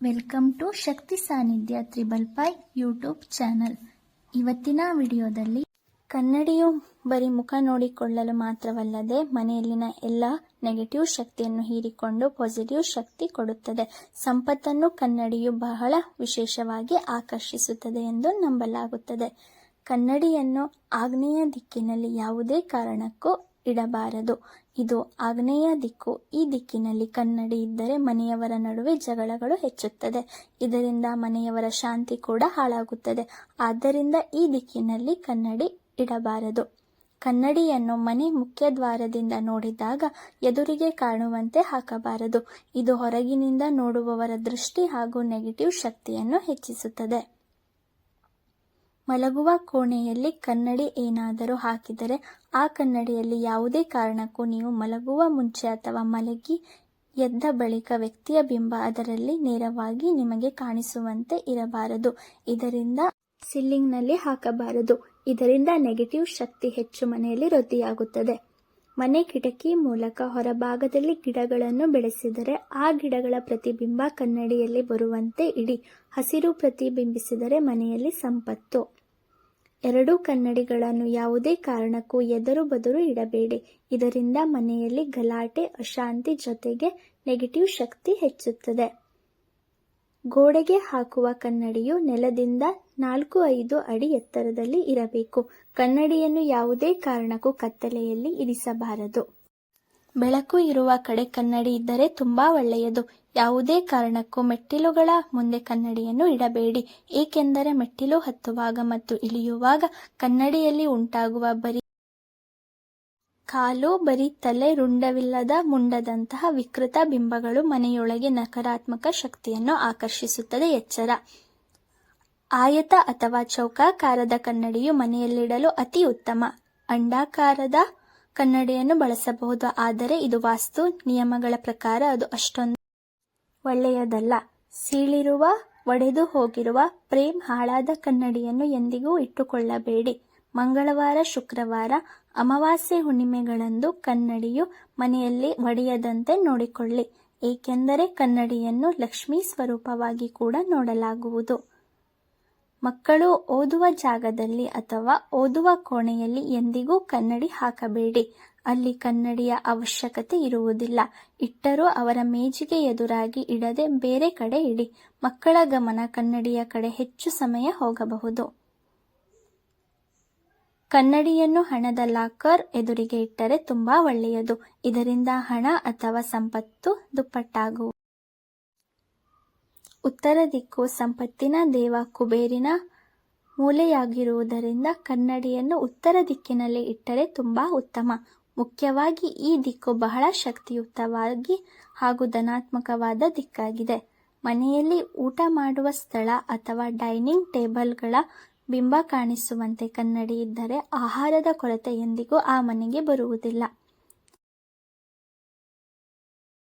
Welcome to ಶಕ್ತಿ ಸಾನ್ನಿಧ್ಯ triple pi YouTube channel ಇವತ್ತಿನ ವಿಡಿಯೋದಲ್ಲಿ ಕನ್ನಡಿಯು ಬರೀ ಮುಖ ನೋಡಿಕೊಳ್ಳಲು ಮಾತ್ರವಲ್ಲದೆ ಮನೆಯಲ್ಲಿನ ಎಲ್ಲ ನೆಗೆಟಿವ್ ಶಕ್ತಿಯನ್ನು ಹೀರಿಕೊಂಡು ಪಾಸಿಟಿವ್ ಶಕ್ತಿ ಕೊಡುತ್ತದೆ. ಸಂಪತ್ತನ್ನು ಕನ್ನಡಿಯು ಬಹಳ ವಿಶೇಷವಾಗಿ ಆಕರ್ಷಿಸುತ್ತದೆ ಎಂದು ನಂಬಲಾಗುತ್ತದೆ. ಕನ್ನಡಿಯನ್ನು ಆಗ್ನೇಯ ದಿಕ್ಕಿನಲ್ಲಿ ಯಾವುದೇ ಕಾರಣಕ್ಕೂ ಇಡಬಾರದು. ಇದು ಆಗ್ನೇಯ ದಿಕ್ಕು. ಈ ದಿಕ್ಕಿನಲ್ಲಿ ಕನ್ನಡಿ ಇದ್ದರೆ ಮನೆಯವರ ನಡುವೆ ಜಗಳಗಳು ಹೆಚ್ಚುತ್ತದೆ. ಇದರಿಂದ ಮನೆಯವರ ಶಾಂತಿ ಕೂಡ ಹಾಳಾಗುತ್ತದೆ. ಆದ್ದರಿಂದ ಈ ದಿಕ್ಕಿನಲ್ಲಿ ಕನ್ನಡಿ ಇಡಬಾರದು. ಕನ್ನಡಿಯನ್ನು ಮನೆ ಮುಖ್ಯ ದ್ವಾರದಿಂದ ನೋಡಿದಾಗ ಎದುರಿಗೆ ಕಾಣುವಂತೆ ಹಾಕಬಾರದು. ಇದು ಹೊರಗಿನಿಂದ ನೋಡುವವರ ದೃಷ್ಟಿ ಹಾಗೂ ನೆಗೆಟಿವ್ ಶಕ್ತಿಯನ್ನು ಹೆಚ್ಚಿಸುತ್ತದೆ. ಮಲಗುವ ಕೋಣೆಯಲ್ಲಿ ಕನ್ನಡಿ ಏನಾದರೂ ಹಾಕಿದರೆ ಆ ಕನ್ನಡಿಯಲ್ಲಿ ಯಾವುದೇ ಕಾರಣಕ್ಕೂ ನೀವು ಮಲಗುವ ಮುಂಚೆ ಅಥವಾ ಮಲಗಿ ಎದ್ದ ಬಳಿಕ ವ್ಯಕ್ತಿಯ ಬಿಂಬ ಅದರಲ್ಲಿ ನೇರವಾಗಿ ನಿಮಗೆ ಕಾಣಿಸುವಂತೆ ಇರಬಾರದು. ಇದರಿಂದ ಸಿಲ್ಲಿಂಗ್ನಲ್ಲಿ ಹಾಕಬಾರದು. ಇದರಿಂದ ನೆಗೆಟಿವ್ ಶಕ್ತಿ ಹೆಚ್ಚು ಮನೆಯಲ್ಲಿ ವೃದ್ಧಿಯಾಗುತ್ತದೆ. ಮನೆ ಕಿಟಕಿ ಮೂಲಕ ಹೊರಭಾಗದಲ್ಲಿ ಗಿಡಗಳನ್ನು ಬೆಳೆಸಿದರೆ ಆ ಗಿಡಗಳ ಪ್ರತಿಬಿಂಬ ಕನ್ನಡಿಯಲ್ಲಿ ಬರುವಂತೆ ಇಡಿ. ಹಸಿರು ಪ್ರತಿಬಿಂಬಿಸಿದರೆ ಮನೆಯಲ್ಲಿ ಸಂಪತ್ತು. ಎರಡೂ ಕನ್ನಡಿಗಳನ್ನು ಯಾವುದೇ ಕಾರಣಕ್ಕೂ ಎದುರು ಬದುರು ಇಡಬೇಡಿ. ಇದರಿಂದ ಮನೆಯಲ್ಲಿ ಗಲಾಟೆ, ಅಶಾಂತಿ ಜೊತೆಗೆ ನೆಗೆಟಿವ್ ಶಕ್ತಿ ಹೆಚ್ಚುತ್ತದೆ. ಗೋಡೆಗೆ ಹಾಕುವ ಕನ್ನಡಿಯು ನೆಲದಿಂದ ನಾಲ್ಕು ಐದು ಅಡಿ ಎತ್ತರದಲ್ಲಿ ಇರಬೇಕು. ಕನ್ನಡಿಯನ್ನು ಯಾವುದೇ ಕಾರಣಕ್ಕೂ ಕತ್ತಲೆಯಲ್ಲಿ ಇರಿಸಬಾರದು. ಬೆಳಕು ಇರುವ ಕಡೆ ಕನ್ನಡಿ ಇದ್ದರೆ ತುಂಬಾ ಒಳ್ಳೆಯದು. ಯಾವುದೇ ಕಾರಣಕ್ಕೂ ಮೆಟ್ಟಿಲುಗಳ ಮುಂದೆ ಕನ್ನಡಿಯನ್ನು ಇಡಬೇಡಿ. ಏಕೆಂದರೆ ಮೆಟ್ಟಿಲು ಹತ್ತುವಾಗ ಮತ್ತು ಇಳಿಯುವಾಗ ಕನ್ನಡಿಯಲ್ಲಿ ಉಂಟಾಗುವ ಬರಿ ಕಾಲು, ಬರಿ ತಲೆ, ರುಂಡವಿಲ್ಲದ ಮುಂಡದಂತಹ ವಿಕೃತ ಬಿಂಬಗಳು ಮನೆಯೊಳಗೆ ನಕಾರಾತ್ಮಕ ಶಕ್ತಿಯನ್ನು ಆಕರ್ಷಿಸುತ್ತದೆ. ಎಚ್ಚರ. ಆಯತ ಅಥವಾ ಚೌಕಾಕಾರದ ಕನ್ನಡಿಯು ಮನೆಯಲ್ಲಿಡಲು ಅತಿ ಉತ್ತಮ. ಅಂಡಾಕಾರದ ಕನ್ನಡಿಯನ್ನು ಬಳಸಬಹುದು. ಆದರೆ ಇದು ವಾಸ್ತು ನಿಯಮಗಳ ಪ್ರಕಾರ ಅದು ಅಷ್ಟೊಂದು ಒಳ್ಳೆಯದಲ್ಲ. ಸೀಳಿರುವ, ಒಡೆದು ಹೋಗಿರುವ, ಪ್ರೇಮ್ ಹಾಳಾದ ಕನ್ನಡಿಯನ್ನು ಎಂದಿಗೂ ಇಟ್ಟುಕೊಳ್ಳಬೇಡಿ. ಮಂಗಳವಾರ, ಶುಕ್ರವಾರ, ಅಮಾವಾಸ್ಯೆ ಹುಣ್ಣಿಮೆಗಳಂದು ಕನ್ನಡಿಯು ಮನೆಯಲ್ಲಿ ಒಡೆಯದಂತೆ ನೋಡಿಕೊಳ್ಳಿ. ಏಕೆಂದರೆ ಕನ್ನಡಿಯನ್ನು ಲಕ್ಷ್ಮೀ ಸ್ವರೂಪವಾಗಿ ಕೂಡ ನೋಡಲಾಗುವುದು. ಮಕ್ಕಳು ಓದುವ ಜಾಗದಲ್ಲಿ ಅಥವಾ ಓದುವ ಕೋಣೆಯಲ್ಲಿ ಎಂದಿಗೂ ಕನ್ನಡಿ ಹಾಕಬೇಡಿ. ಅಲ್ಲಿ ಕನ್ನಡಿಯ ಅವಶ್ಯಕತೆ ಇರುವುದಿಲ್ಲ. ಇಟ್ಟರೂ ಅವರ ಮೇಜಿಗೆ ಎದುರಾಗಿ ಇಡದೆ ಬೇರೆ ಕಡೆ ಇಡಿ. ಮಕ್ಕಳ ಗಮನ ಕನ್ನಡಿಯ ಕಡೆ ಹೆಚ್ಚು ಸಮಯ ಹೋಗಬಹುದು. ಕನ್ನಡಿಯನ್ನು ಹಣದ ಲಾಕರ್ ಎದುರಿಗೆ ಇಟ್ಟರೆ ತುಂಬಾ ಒಳ್ಳೆಯದು. ಇದರಿಂದ ಹಣ ಅಥವಾ ಸಂಪತ್ತು ದುಪ್ಪಟ್ಟಾಗುವು ಉತ್ತರ ದಿಕ್ಕು ಸಂಪತ್ತಿನ ದೇವ ಕುಬೇರಿನ ಮೂಲೆಯಾಗಿರುವುದರಿಂದ ಕನ್ನಡಿಯನ್ನು ಉತ್ತರ ದಿಕ್ಕಿನಲ್ಲಿ ಇಟ್ಟರೆ ತುಂಬಾ ಉತ್ತಮ. ಮುಖ್ಯವಾಗಿ ಈ ದಿಕ್ಕು ಬಹಳ ಶಕ್ತಿಯುತವಾಗಿ ಹಾಗೂ ಧನಾತ್ಮಕವಾದ ದಿಕ್ಕಾಗಿದೆ. ಮನೆಯಲ್ಲಿ ಊಟ ಮಾಡುವ ಸ್ಥಳ ಅಥವಾ ಡೈನಿಂಗ್ ಟೇಬಲ್ಗಳ ಬಿಂಬ ಕಾಣಿಸುವಂತೆ ಕನ್ನಡಿ ಇದ್ದರೆ ಆಹಾರದ ಕೊರತೆ ಎಂದಿಗೂ ಆ ಮನೆಗೆ ಬರುವುದಿಲ್ಲ.